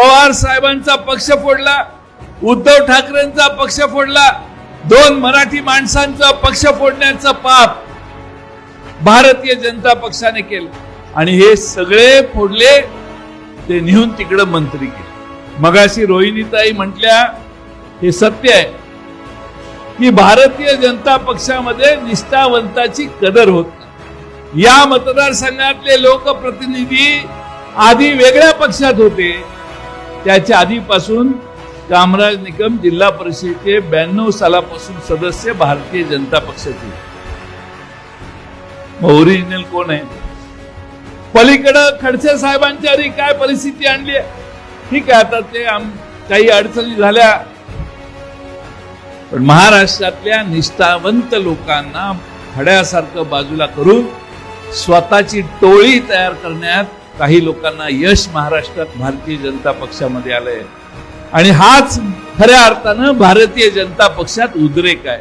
पवार साहेबांचा पक्ष फोडला उद्धव ठाकरेंचा पक्ष फोडला दोन मराठी माणसांचा पक्ष फोडण्याचं पाप भारतीय जनता पक्षाने केलं. आणि हे सगळे फोडले ते नेहून तिकडं मंत्री केले. मगाशी रोहिणीताई म्हटल्या हे सत्य आहे की भारतीय जनता पक्षामध्ये निष्ठावंताची कदर होत या मतदारसंघातले लोकप्रतिनिधी आधी वेगळ्या पक्षात होते त्याच्या आधीपासून कामराज निकम जिल्हा परिषदेचे ब्याण्णव सालापासून सदस्य भारतीय जनता पक्षाचे. ओरिजिनल कोण आहे? पलीकडं खडसे साहेबांच्या आधी काय परिस्थिती आणली ठीक आहे आता ते आम- काही अडचणी झाल्या. पण महाराष्ट्रातल्या निष्ठावंत लोकांना फड्यासारखं बाजूला करून स्वतःची टोळी तयार करण्यात काही लोकांना यश महाराष्ट्रात भारतीय जनता पक्षामध्ये आलंय. आणि हाच खऱ्या अर्थानं भारतीय जनता पक्षात उद्रेक आहे.